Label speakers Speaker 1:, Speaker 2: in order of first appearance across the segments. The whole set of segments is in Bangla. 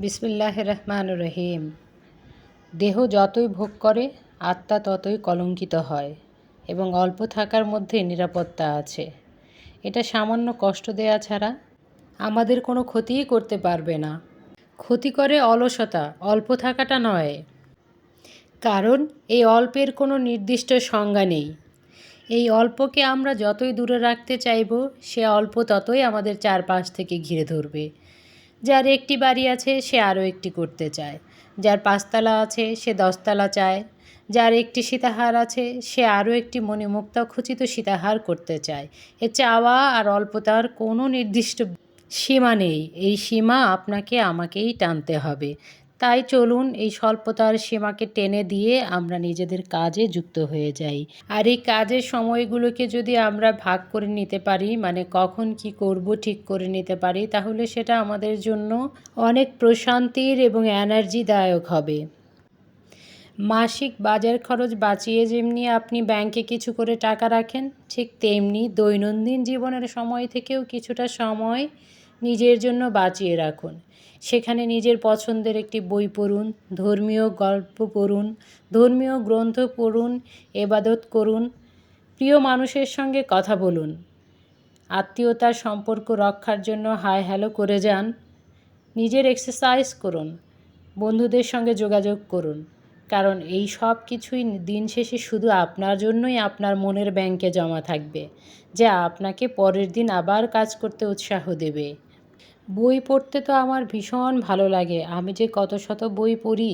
Speaker 1: বিসমিল্লাহ রহমান রহিম। দেহ যতই ভোগ করে, আত্মা ততই কলঙ্কিত হয় এবং অল্প থাকার মধ্যে নিরাপত্তা আছে। এটা সামান্য কষ্ট দেয়া ছাড়া আমাদের কোনো ক্ষতিই করতে পারবে না। ক্ষতি করে অলসতা, অল্প থাকাটা নয়। কারণ এই অল্পের কোনো নির্দিষ্ট সংজ্ঞা নেই। এই অল্পকে আমরা যতই দূরে রাখতে চাইব, সে অল্প ততই আমাদের চারপাশ থেকে ঘিরে ধরবে। যার একটি বাড়ি আছে, সে আরও একটি করতে চায়। যার পাঁচতলা আছে, সে দশতলা চায়। যার একটি সীতাহার আছে, সে আরও একটি মণিমুক্তা খচিত সীতাহার করতে চায়। এ চাওয়া আর অল্পতার কোনো নির্দিষ্ট সীমা নেই। এই সীমা আপনাকে আমাকেই টানতে হবে। তাই চলুন এই স্বল্পতার সীমাকে টেনে দিয়ে আমরা নিজেদের কাজে যুক্ত হয়ে যাই। আর এই কাজের সময়গুলোকে যদি আমরা ভাগ করে নিতে পারি মানে কখন কি করব, ঠিক করে নিতে পারি, তাহলে সেটা আমাদের জন্য অনেক প্রশান্তির এবং এনার্জিদায়ক হবে। মাসিক বাজার খরচ বাঁচিয়ে যেমনি আপনি ব্যাংকে কিছু করে টাকা রাখেন, ঠিক তেমনি দৈনন্দিন জীবনের সময় থেকেও কিছুটা সময় নিজের জন্য বাঁচিয়ে রাখুন। সেখানে নিজের পছন্দের একটি বই পড়ুন, ধর্মীয় গল্প পড়ুন, ধর্মীয় গ্রন্থ পড়ুন, এবাদত করুন, প্রিয় মানুষের সঙ্গে কথা বলুন, আত্মীয়তার সম্পর্ক রক্ষার জন্য হাই হ্যালো করে যান, নিজের এক্সারসাইজ করুন, বন্ধুদের সঙ্গে যোগাযোগ করুন, কারণ এই সব কিছুই দিন শেষে শুধু আপনার জন্যই আপনার মনের ব্যাংকে জমা থাকবে, যা আপনাকে পরের দিন আবার কাজ করতে উৎসাহ দেবে। বই পড়তে তো আমার ভীষণ ভালো লাগে। আমি যে কত শত বই পড়ি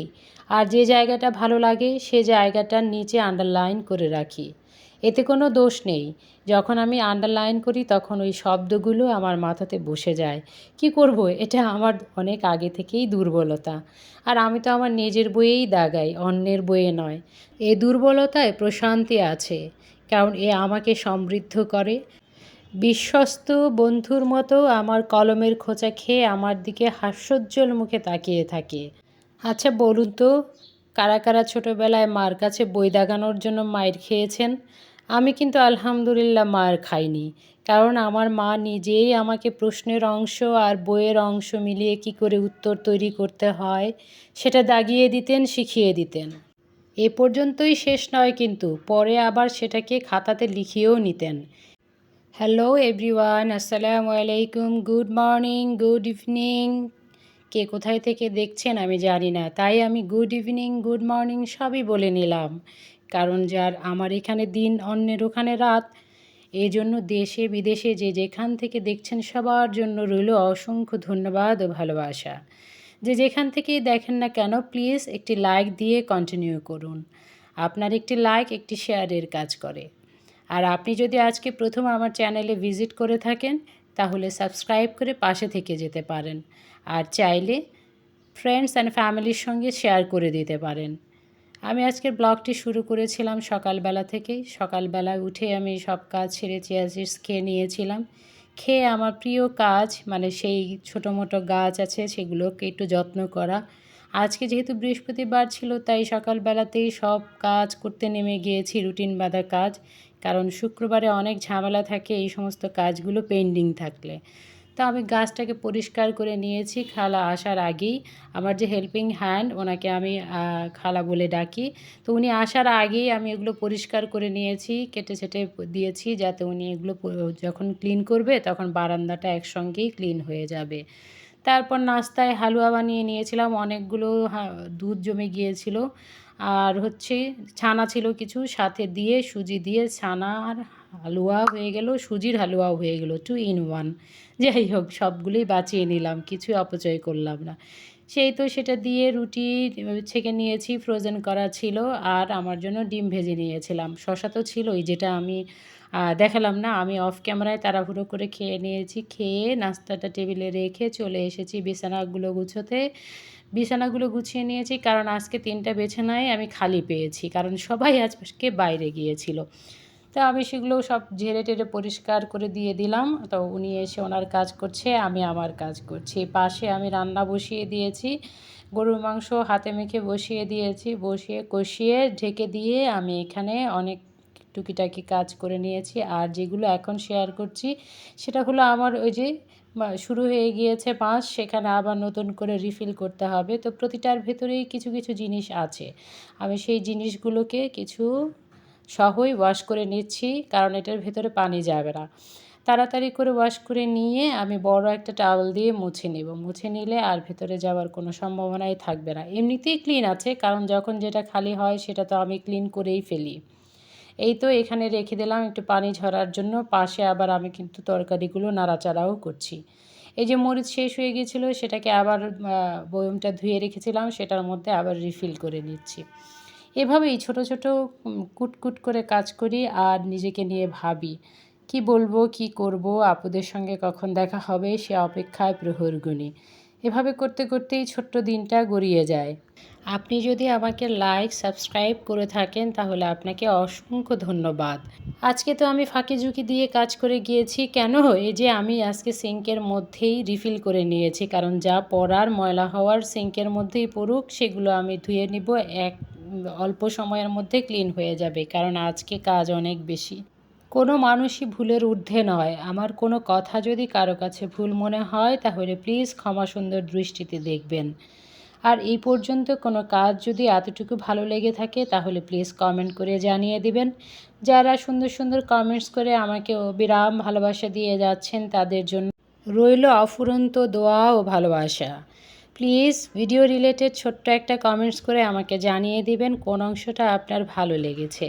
Speaker 1: আর যে জায়গাটা ভালো লাগে, সে জায়গাটার নিচে আন্ডারলাইন করে রাখি। এতে কোনো দোষ নেই। যখন আমি আন্ডারলাইন করি, তখন ওই শব্দগুলো আমার মাথাতে বসে যায়। কি করব? এটা আমার অনেক আগে থেকেই দুর্বলতা। আর আমি তো আমার নিজের বইয়েই দাগাই, অন্যের বইয়ে নয়। এ দুর্বলতায় প্রশান্তি আছে, কারণ এ আমাকে সমৃদ্ধ করে। বিশ্বস্ত বন্ধুর মতো আমার কলমের খোঁচা খেয়ে আমার দিকে হাস্যোজ্জ্বল মুখে তাকিয়ে থাকে। আচ্ছা বলুন তো, কারা কারা ছোটোবেলায় মার কাছে বই দাগানোর জন্য মায়ের খেয়েছেন? আমি কিন্তু আলহামদুলিল্লাহ মার খাইনি, কারণ আমার মা নিজেই আমাকে প্রশ্নের অংশ আর বইয়ের অংশ মিলিয়ে কি করে উত্তর তৈরি করতে হয়, সেটা দাগিয়ে দিতেন, শিখিয়ে দিতেন। এ পর্যন্তই শেষ নয় কিন্তু, পরে আবার সেটাকে খাতাতে লিখিয়েও নিতেন। হ্যালো এভরিওয়ান আসসালামু আলাইকুম গুড মর্নিং গুড ইভিনিং কে কোথায় থেকে দেখছেন আমি জানি না, তাই আমি গুড ইভিনিং গুড মর্নিং সবই বলে নিলাম। কারণ যার আমার এখানে দিন, অন্যের ওখানে রাত। এই জন্য দেশে, বিদেশে যে যেখান থেকে দেখছেন সবার জন্য রইল অসংখ্য ধন্যবাদ ও ভালোবাসা। যে যেখান থেকেই দেখেন না কেন প্লিজ একটি লাইক দিয়ে কন্টিনিউ করুন। আপনার একটি লাইক একটি শেয়ারের কাজ করে। আর আপনি যদি আজকে প্রথম আমার চ্যানেলে ভিজিট করে থাকেন, তাহলে সাবস্ক্রাইব করে পাশে থেকে যেতে পারেন। আর চাইলে ফ্রেন্ডস অ্যান্ড ফ্যামিলির সঙ্গে শেয়ার করে দিতে পারেন। আমি আজকের ব্লগটি শুরু করেছিলাম সকালবেলা থেকেই। সকালবেলা উঠে আমি সব কাজ ছেড়ে চেয়ার খেয়ে নিয়েছিলাম। খেয়ে আমার প্রিয় কাজ মানে সেই ছোটো মোটো গাছ আছে, সেগুলোকে একটু যত্ন করা। আজকে যেহেতু বৃহস্পতিবার ছিল, তাই সকালবেলাতেই সব কাজ করতে নেমে গিয়েছি রুটিন বাঁধা কাজ। কারণ শুক্রবারে অনেক ঝামেলা থাকে, এই সমস্ত কাজগুলো পেন্ডিং থাকলে। তো আমি গাছটাকে পরিষ্কার করে নিয়েছি, খালা আসার আগেই। আমার যে হেল্পিং হ্যান্ড, ওনাকে আমি খালা বলে ডাকি। তো উনি আসার আগেই আমি এগুলো পরিষ্কার করে নিয়েছি, কেটে ছেটে দিয়েছি, যাতে উনি এগুলো যখন ক্লিন করবে, তখন বারান্দাটা একসঙ্গেই ক্লিন হয়ে যাবে। তারপর নাস্তায় হালুয়া বানিয়ে নিয়েছিলাম, অনেকগুলো দুধ জমে গিয়েছিল। আর হচ্ছে ছানা ছিল কিছু, সাথে দিয়ে সুজি দিয়ে ছানার হালুয়া হয়ে গেল, সুজির হালুয়াও হয়ে গেল টু ইন ওয়ান যাই হোক, সবগুলোই বাঁচিয়ে নিলাম, কিছু অপচয় করলাম না। সেই তো সেটা দিয়ে রুটি ছেঁকে নিয়েছি ফ্রোজেন করা ছিল, আর আমার জন্য ডিম ভেজে নিয়েছিলাম। শশা তো ছিলই, যেটা আমি দেখালাম না, আমি অফ ক্যামেরায় তাড়াহুড়ো করে খেয়ে নিয়েছি। খেয়ে নাস্তাটা টেবিলে রেখে চলে এসেছি বিছানাগুলো গুছোতে। বিছানাগুলো গুছিয়ে নিয়েছি কারণ আজকে তিনটা বিছানায় আমি খালি পেয়েছি, কারণ সবাই আজকে বাইরে গিয়েছিল। তো আমি সেগুলো সব ঝেড়ে টেড়ে পরিষ্কার করে দিয়ে দিলাম। তো উনি এসে ওনার কাজ করছে, আমি আমার কাজ করছি। পাশে আমি রান্না বসিয়ে দিয়েছি, গরুর মাংস হাতে মেখে বসিয়ে দিয়েছি। বসিয়ে কষিয়ে ঢেকে দিয়ে আমি এখানে অনেক টুকিটাকি কাজ করে নিয়েছি। আর যেগুলো এখন শেয়ার করছি, সেটা হলো আমার ওই যে শুরু হয়ে গিয়েছে মাস সেখানে আবার নতুন করে রিফিল করতে হবে। তো প্রতিটার ভেতরেই কিছু কিছু জিনিস আছে। আমি সেই জিনিসগুলোকে কিছু সহই ওয়াশ করে নিচ্ছি, কারণ এটার ভেতরে পানি যাবে না। তাড়াতাড়ি করে ওয়াশ করে নিয়ে আমি বড় একটা টাওয়েল দিয়ে মুছে নেব। মুছে নিলে আর ভেতরে যাওয়ার কোনো সম্ভাবনাই থাকবে না। এমনিতেই ক্লিন আছে, কারণ যখন যেটা খালি হয়, সেটা তো আমি ক্লিন করেই ফেলি। এই তো এখানে রেখে দিলাম একটু পানি ঝরার জন্য। পাশে আবার আমি কিন্তু তরকারিগুলো নাড়াচাড়াও করছি। এই যে মরিচ শেষ হয়ে গিয়েছিল, সেটাকে আবার বয়মটা ধুয়ে রেখেছিলাম, সেটার মধ্যে আবার রিফিল করে নিচ্ছি। এভাবেই ছোট ছোট কুটকুট করে কাজ করি আর নিজেকে নিয়ে ভাবি, কি বলব, কি করব, আপুদের সঙ্গে কখন দেখা হবে সে অপেক্ষায় প্রহরগুনি এভাবে করতে করতেই ছোট্ট দিনটা গড়িয়ে যায়। আপনি যদি আমাকে লাইক সাবস্ক্রাইব করে থাকেন, তাহলে আপনাকে অসংখ্য ধন্যবাদ। আজকে তো আমি ফাঁকি ঝুঁকি দিয়ে কাজ করে গিয়েছি। কেন? এই যে আমি আজকে সিঙ্কের মধ্যেই রিফিল করে নিয়েছি, কারণ যা পড়ার, ময়লা হওয়ার সিঙ্কের মধ্যেই পড়ুক, সেগুলো আমি ধুয়ে নিব, এক, অল্প সময়ের মধ্যে ক্লিন হয়ে যাবে, কারণ আজকে কাজ অনেক বেশি। কোনো মানুষই ভুলের ঊর্ধ্বে নয়। আমার কোনো কথা যদি কারও কাছে ভুল মনে হয়, তাহলে প্লিজ ক্ষমা সুন্দর দৃষ্টিতে দেখবেন। আর এই পর্যন্ত কোনো কাজ যদি এতটুকু ভালো লেগে থাকে, তাহলে প্লিজ কমেন্ট করে জানিয়ে দিবেন। যারা সুন্দর সুন্দর কমেন্টস করে আমাকে বিরাম ভালোবাসা দিয়ে যাচ্ছেন, তাদের জন্য রইল অফুরন্ত দোয়া ও ভালোবাসা। প্লিজ ভিডিও রিলেটেড ছোট্ট একটা কমেন্টস করে আমাকে জানিয়ে দিবেন কোন অংশটা আপনার ভালো লেগেছে।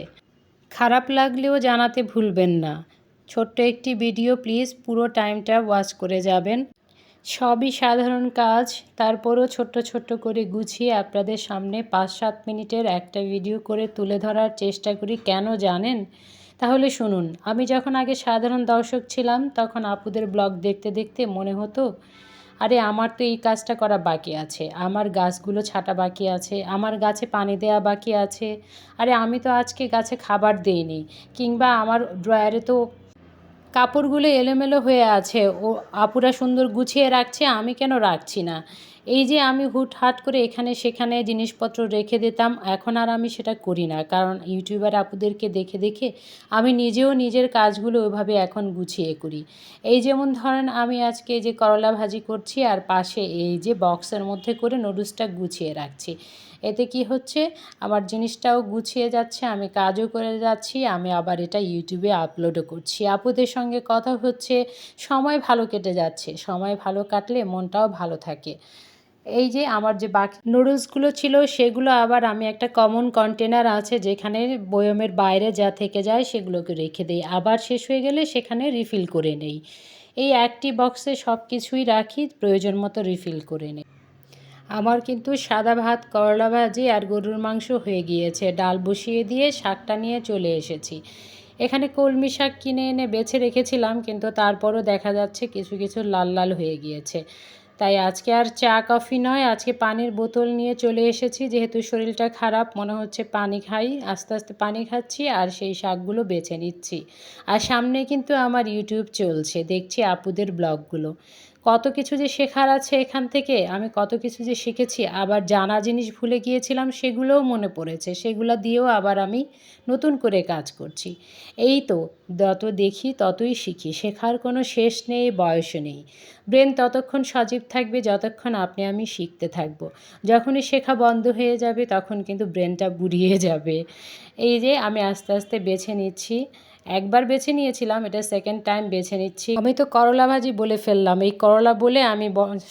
Speaker 1: খারাপ লাগলেও জানাতে ভুলবেন না। ছোট্ট একটি ভিডিও প্লিজ পুরো টাইমটা ওয়াচ করে যাবেন। সবই সাধারণ কাজ, তারপরও ছোট্ট ছোট্ট করে গুছিয়ে আপনাদের সামনে পাঁচ সাত মিনিটের একটা ভিডিও করে তুলে ধরার চেষ্টা করি, কেন জানেন? তাহলে শুনুন, আমি যখন আগে সাধারণ দর্শক ছিলাম, তখন আপুদের ব্লগ দেখতে দেখতে মনে হতো আরে আমার তো এই কাজটা করা বাকি আছে। আমার গাছগুলো ছাটা বাকি আছে। আমার গাছে পানি দেওয়া বাকি আছে। আরে আমি তো আজকে গাছে খাবার দিইনি। কিংবা আমার ড্রয়ারে তো কাপড়গুলো এলোমেলো হয়ে আছে। ও আপুরা সুন্দর গুছিয়ে রাখছে, আমি কেন রাখছি না? এই যে আমি হুটহাট করে এখানে সেখানে জিনিসপত্র রেখে দিতাম, এখন আর আমি সেটা করি না। কারণ ইউটিউবার আপুদেরকে দেখে দেখে আমি নিজেও নিজের কাজগুলো ওইভাবে এখন গুছিয়ে করি। এই যেমন ধরেন, আমি আজকে যে করলা ভাজি করছি, আর পাশে এই যে বক্সের মধ্যে করে নুডলসটা গুছিয়ে রাখছি। এতে কি হচ্ছে? আমার জিনিসটাও গুছিয়ে যাচ্ছে, আমি কাজও করে যাচ্ছি, আমি আবার এটা ইউটিউবে আপলোডও করছি। আপুদের সঙ্গে কথা হচ্ছে, সময় ভালো কেটে যাচ্ছে, সময় ভালো কাটলে মনটাও ভালো থাকে। এই যে আমার যে বাকি নুডলসগুলো ছিল, সেগুলো আবার আমি একটা কমন কন্টেনার আছে, যেখানে বয়মের বাইরে যা থেকে যায় সেগুলোকে রেখে দিই। আবার শেষ হয়ে গেলে সেখানে রিফিল করে নেই। এই একটি বক্সে সব কিছুই রাখি, প্রয়োজন মতো রিফিল করে নেই। আমার কিন্তু সাদা ভাত, করলা ভাজি আর গরুর মাংস হয়ে গিয়েছে। ডাল বসিয়ে দিয়ে শাকটা নিয়ে চলে এসেছি। এখানে কলমি শাক কিনে এনে বেছে রেখেছিলাম, কিন্তু তারপরও দেখা যাচ্ছে কিছু কিছু লাল লাল হয়ে গিয়েছে। তাই আজকে আর চা, কফি নয়, আজকে পানির বোতল নিয়ে চলে এসেছি। যেহেতু শরীরটা খারাপ, মনে হচ্ছে পানি খাই। আস্তে আস্তে পানি খাচ্ছি আর সেই শাকগুলো বেছে নিচ্ছি। আর সামনে কিন্তু আমার ইউটিউব চলছে। দেখছি আপুদের ব্লগগুলো। কত কিছু যে শেখার আছে এখান থেকে, আমি কত কিছু যে শিখেছি, আবার জানা জিনিস ভুলে গিয়েছিলাম সেগুলোও মনে পড়েছে, সেগুলো দিয়েও আবার আমি নতুন করে কাজ করছি। এই তো, যত দেখি ততই শিখি, শেখার কোনো শেষ নেই, বয়স নেই। ব্রেন ততক্ষণ সজীব থাকবে, যতক্ষণ আপনি, আমি শিখতে থাকব। যখনই শেখা বন্ধ হয়ে যাবে, তখন কিন্তু ব্রেনটা বুড়িয়ে যাবে। এই যে আমি আস্তে আস্তে বেছে নিচ্ছি একবার বেছে নিয়েছিলাম, এটা সেকেন্ড টাইম বেছে নিচ্ছি। আমি তো করলা ভাজি বলে ফেললাম, এই করলা বলে আমি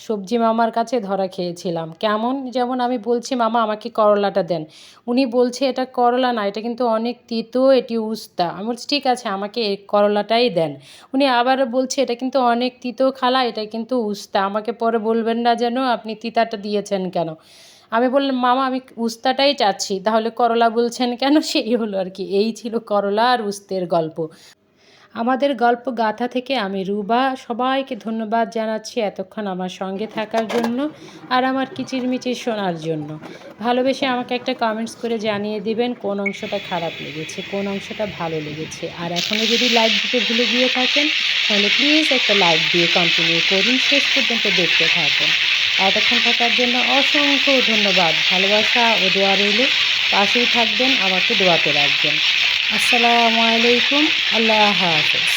Speaker 1: সবজি মামার কাছে ধরা খেয়েছিলাম। কেমন যেমন আমি বলছি, মামা, আমাকে করলাটা দেন। উনি বলছে, এটা করলা না, এটা কিন্তু অনেক তিতো, এটি উস্তা। আমি বলছি, ঠিক আছে, আমাকে এই করলাটাই দেন। উনি আবার বলছে, এটা কিন্তু অনেক তিতো খালা, এটা কিন্তু উস্তা। আমাকে পরে বলবেন না যেন, আপনি তিতাটা দিয়েছেন কেন? আমি বললাম, মামা, আমি উস্তাটাই চাচ্ছি। তাহলে করলা বলছেন কেন? সেই হলো আর কি। এই ছিল করলা আর উস্তের গল্প। আমাদের গল্প গাথা থেকে আমি রুবা সবাইকে ধন্যবাদ জানাচ্ছি এতক্ষণ আমার সঙ্গে থাকার জন্য আর আমার কিচিরমিচির শোনার জন্য। ভালোবেসে আমাকে একটা কমেন্টস করে জানিয়ে দিবেন কোন অংশটা খারাপ লেগেছে, কোন অংশটা ভালো লেগেছে। আর এখনও যদি লাইক দিতে ভুলে গিয়ে থাকেন, তাহলে প্লিজ একটা লাইক দিয়ে কন্টিনিউ করুন। শেষ পর্যন্ত দেখতে থাকুন। এতক্ষণ থাকার জন্য অসংখ্য ধন্যবাদ। ভালোবাসা ও দোয়া রইল। পাশেই থাকবেন, আমাকে দোয়াতে রাখবেন। আসসালামু আলাইকুম। আল্লাহ হাফেজ।